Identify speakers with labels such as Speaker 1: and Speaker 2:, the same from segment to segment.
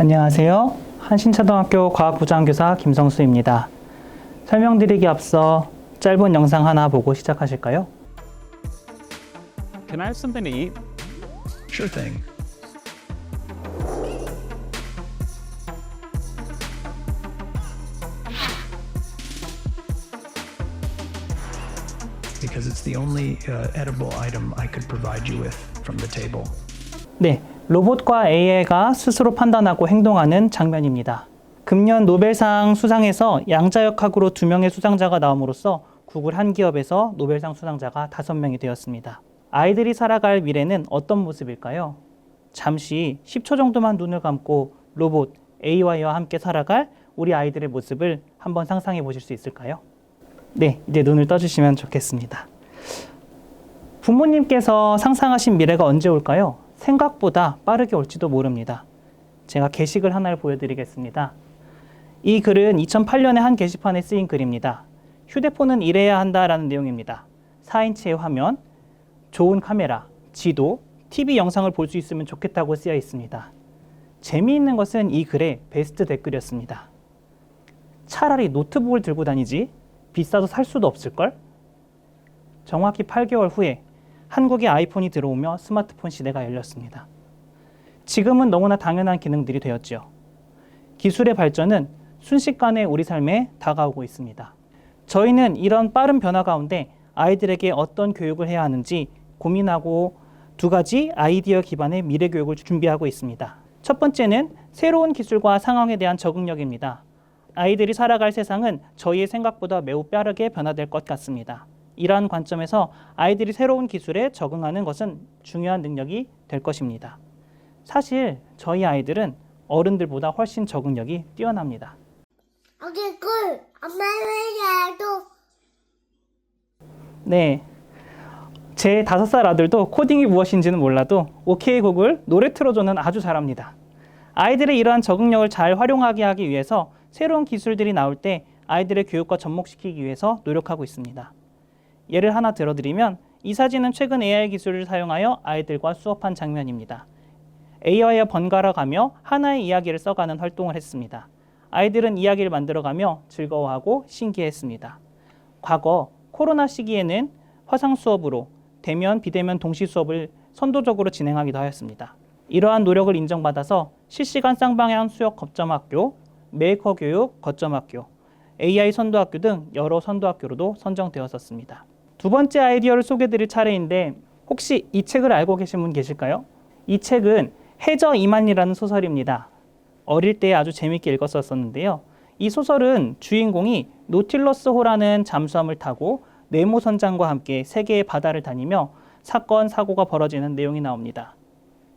Speaker 1: 안녕하세요. 한신초등학교 과학부장교사 김성수입니다. 설명드리기 앞서 짧은 영상 하나 보고 시작하실까요?
Speaker 2: Can I have something to eat?
Speaker 3: Sure thing. Because it's the only uh, edible item I could provide you with from the table.
Speaker 1: 네, 로봇과 AI가 스스로 판단하고 행동하는 장면입니다. 금년 노벨상 수상에서 양자역학으로 두 명의 수상자가 나옴으로써 구글 한 기업에서 노벨상 수상자가 다섯 명이 되었습니다. 아이들이 살아갈 미래는 어떤 모습일까요? 잠시 10초 정도만 눈을 감고 로봇 AI와 함께 살아갈 우리 아이들의 모습을 한번 상상해 보실 수 있을까요? 네, 이제 눈을 떠주시면 좋겠습니다. 부모님께서 상상하신 미래가 언제 올까요? 생각보다 빠르게 올지도 모릅니다. 제가 게시글 하나를 보여드리겠습니다. 이 글은 2008년에 한 게시판에 쓰인 글입니다. 휴대폰은 이래야 한다라는 내용입니다. 4인치의 화면, 좋은 카메라, 지도, TV 영상을 볼 수 있으면 좋겠다고 쓰여 있습니다. 재미있는 것은 이 글의 베스트 댓글이었습니다. 차라리 노트북을 들고 다니지 비싸서 살 수도 없을걸? 정확히 8개월 후에 한국에 아이폰이 들어오며 스마트폰 시대가 열렸습니다. 지금은 너무나 당연한 기능들이 되었지요. 기술의 발전은 순식간에 우리 삶에 다가오고 있습니다. 저희는 이런 빠른 변화 가운데 아이들에게 어떤 교육을 해야 하는지 고민하고 두 가지 아이디어 기반의 미래 교육을 준비하고 있습니다. 첫 번째는 새로운 기술과 상황에 대한 적응력입니다. 아이들이 살아갈 세상은 저희의 생각보다 매우 빠르게 변화될 것 같습니다. 이러한 관점에서 아이들이 새로운 기술에 적응하는 것은 중요한 능력이 될 것입니다. 사실 저희 아이들은 어른들보다 훨씬 적응력이 뛰어납니다. 네. 제 다섯 살 아들도 코딩이 무엇인지는 몰라도 오케이 구글 노래 틀어줘는 아주 잘합니다. 아이들의 이러한 적응력을 잘 활용하게 하기 위해서 새로운 기술들이 나올 때 아이들의 교육과 접목시키기 위해서 노력하고 있습니다. 예를 하나 들어드리면 이 사진은 최근 AI 기술을 사용하여 아이들과 수업한 장면입니다. AI와 번갈아 가며 하나의 이야기를 써가는 활동을 했습니다. 아이들은 이야기를 만들어가며 즐거워하고 신기했습니다. 과거 코로나 시기에는 화상 수업으로 대면, 비대면 동시 수업을 선도적으로 진행하기도 하였습니다. 이러한 노력을 인정받아서 실시간 쌍방향 수업 거점학교, 메이커 교육 거점학교, AI 선도학교 등 여러 선도학교로도 선정되었었습니다. 두 번째 아이디어를 소개드릴 차례인데 혹시 이 책을 알고 계신 분 계실까요? 이 책은 해저 이만이라는 소설입니다. 어릴 때 아주 재밌게 읽었었는데요. 이 소설은 주인공이 노틸러스 호라는 잠수함을 타고 네모 선장과 함께 세계의 바다를 다니며 사건 사고가 벌어지는 내용이 나옵니다.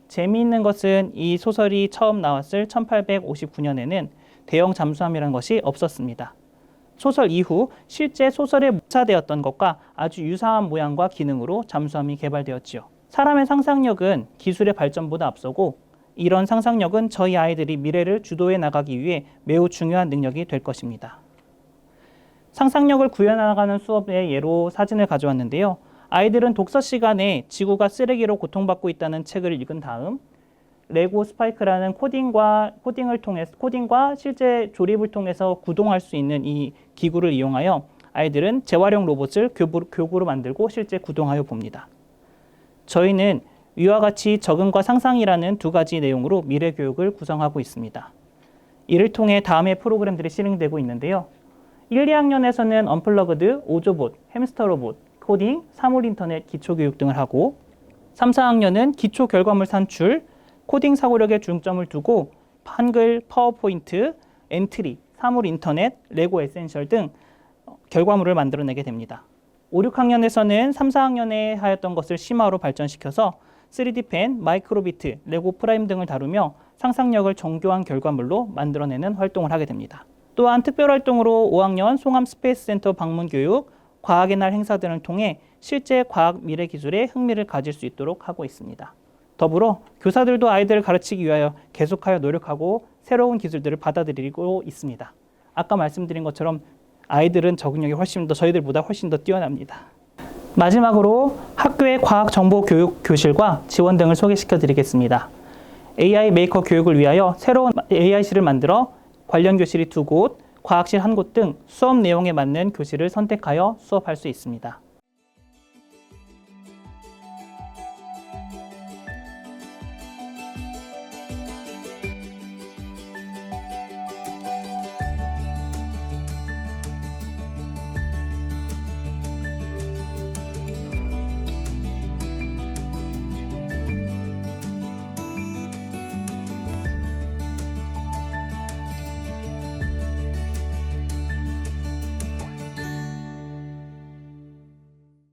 Speaker 1: 재미있는 것은 이 소설이 처음 나왔을 1859년에는 대형 잠수함이라는 것이 없었습니다. 소설 이후 실제 소설에 묘사되었던 것과 아주 유사한 모양과 기능으로 잠수함이 개발되었지요. 사람의 상상력은 기술의 발전보다 앞서고 이런 상상력은 저희 아이들이 미래를 주도해 나가기 위해 매우 중요한 능력이 될 것입니다. 상상력을 구현해나가는 수업의 예로 사진을 가져왔는데요. 아이들은 독서 시간에 지구가 쓰레기로 고통받고 있다는 책을 읽은 다음 레고 스파이크라는 코딩과 코딩을 통해 코딩과 실제 조립을 통해서 구동할 수 있는 이 기구를 이용하여 아이들은 재활용 로봇을 교부, 교구 로 만들고 실제 구동하여 봅니다. 저희는 위와 같이 적응과 상상이라는 두 가지 내용으로 미래 교육을 구성하고 있습니다. 이를 통해 다음의 프로그램들이 실행되고 있는데요. 1, 2학년에서는 언플러그드, 오조봇, 햄스터 로봇, 코딩, 사물 인터넷 기초 교육 등을 하고 3, 4학년은 기초 결과물 산출, 코딩 사고력에 중점을 두고 한글, 파워포인트, 엔트리, 사물 인터넷, 레고 에센셜 등 결과물을 만들어내게 됩니다. 5, 6학년에서는 3, 4학년에 하였던 것을 심화로 발전시켜서 3D 펜, 마이크로비트, 레고 프라임 등을 다루며 상상력을 정교한 결과물로 만들어내는 활동을 하게 됩니다. 또한 특별 활동으로 5학년 송암 스페이스 센터 방문 교육, 과학의 날 행사 등을 통해 실제 과학 미래 기술에 흥미를 가질 수 있도록 하고 있습니다. 더불어 교사들도 아이들을 가르치기 위하여 계속하여 노력하고 새로운 기술들을 받아들이고 있습니다. 아까 말씀드린 것처럼 아이들은 적응력이 훨씬 더 저희들보다 훨씬 더 뛰어납니다. 마지막으로 학교의 과학 정보 교육 교실과 지원 등을 소개시켜 드리겠습니다. AI 메이커 교육을 위하여 새로운 AI실을 만들어 관련 교실이 두 곳, 과학실 한 곳 등 수업 내용에 맞는 교실을 선택하여 수업할 수 있습니다.